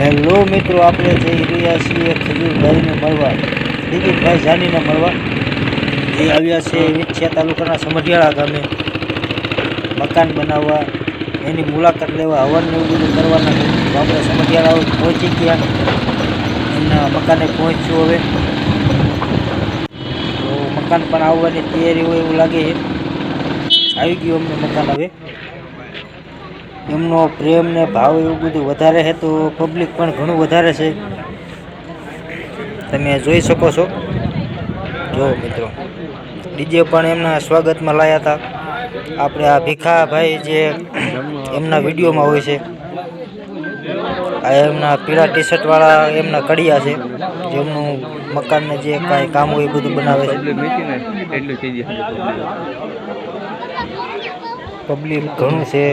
Hello મિત્રો, આપણે જઈ રહ્યા છીએ ખજૂરભાઈને મળવા. દિલીપભાઈ જાનીને મળવા. જે આવ્યા છે વિછિયા તાલુકાના સમઢિયાળા ગામે. મકાન બનાવવા. એની મુલાકાત લેવા. હવનને એવું બધું કરવાના આપણે સમઢિયાળા પહોંચી ગયા. એમના મકાને પહોંચ્યું હવે. તો મકાન પણ આવવાની તૈયારી હોય એવું લાગે છે. આવી ગયું અમને મકાન હવે. એમનો પ્રેમ ને ભાવ એવું બધું વધારે છે તો પબ્લિક પણ ઘણું વધારે છે. તમે જોઈ શકો છો. જો મિત્રો ડીજે પણ એમના સ્વાગતમાં લાયા હતા. આપણે આ ભીખાભાઈ જે એમના વિડીયોમાં હોય છે આ એમના પીળા ટી શર્ટવાળા એમના કડિયા છે જેમનું મકાનને જે કાંઈ કામ હોય એ બધું બનાવે છે. પબ્લિક ઘણું છે.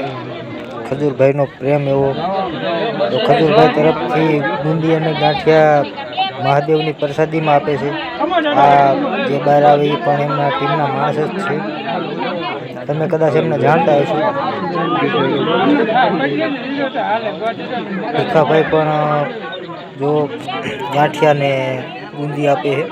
ખજૂરભાઈનો પ્રેમ એવો. તો ખજૂરભાઈ તરફથી બુંદી અને ગાંઠિયા મહાદેવની પ્રસાદીમાં આપે છે. આ જે બહાર આવે એ પણ એમના ટીમના માણસ જ છે. તમે કદાચ એમને જાણતા હશો. ભીખાભાઈ પણ, જો ગાંઠિયાને બુંદી આપે છે.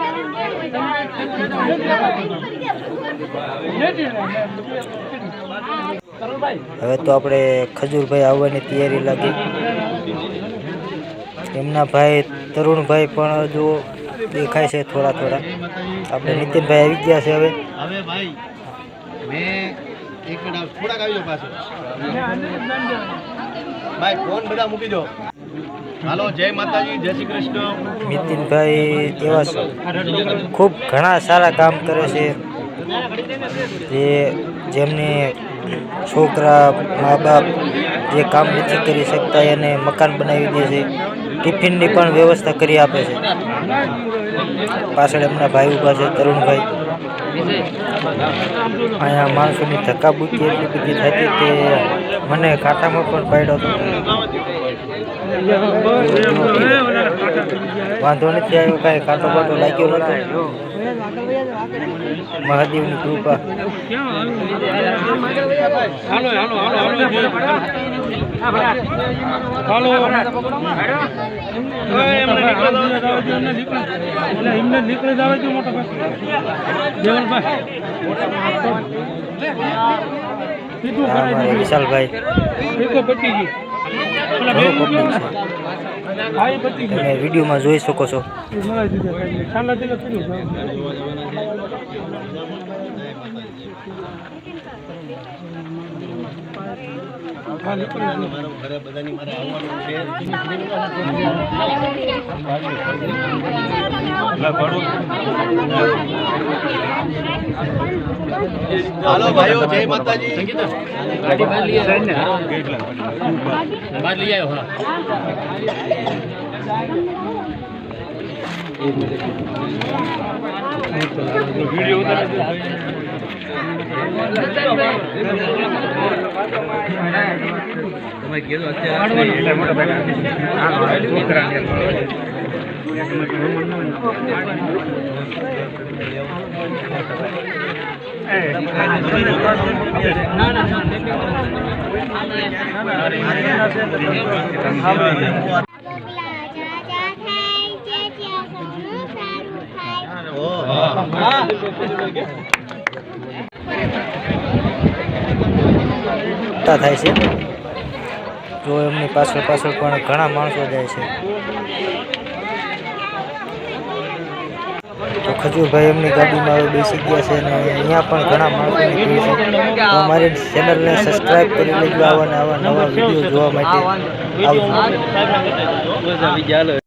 હવે તો આપણે ખજૂરભાઈ આવવાની તૈયારી લાગી. એમના ભાઈ તરુણભાઈ પણ જો દેખાય છે થોડા થોડા. આપણે નીતિનભાઈ આવી ગયા છે હવે. નીતિનભાઈ એવા ખૂબ ઘણા સારા કામ કરે છે. જે જેમને છોકરા મા બાપ જે કામ નથી કરી શકતા એને મકાન બનાવી દે છે. ટિફિનની પણ વ્યવસ્થા કરી આપે છે. પાછળ એમના ભાઈ ઊભા છે, તરુણભાઈ. અહીંયા માણસોની ધક્કાબુક્કી એટલી બધી થતી કે મને કાંટામાં પણ પડ્યો હતો. વાંધો નથી આવ્યો, કાંઈ કાંટો બાટો લાગ્યો નતો મહાદેવની કૃપા. હાલો હાલો હાલો હાલો એમને નીકળી જાવે છે મોટો ભાઈ દેવલભાઈ વિશાલભાઈ પટી ગયું ઘણું પબ્લિક છે તમે વિડીયોમાં જોઈ શકો છો એ મળાઈ દીધા સાહેબ. છાલા દીધા કર્યું હા. થાય છે. જો એમની પાછળ પાછળ પણ ઘણા માણસો જાય છે. તો ખજૂરભાઈ એમની ગાડીમાં હવે બેસી ગયા છે અને અહીંયા પણ ઘણા માણસોની ભીડ છે. તો અમારી ચેનલને સબસ્ક્રાઈબ કરી લેજો આવા ને આવા નવા વીડિયો જોવા માટે. આવજો.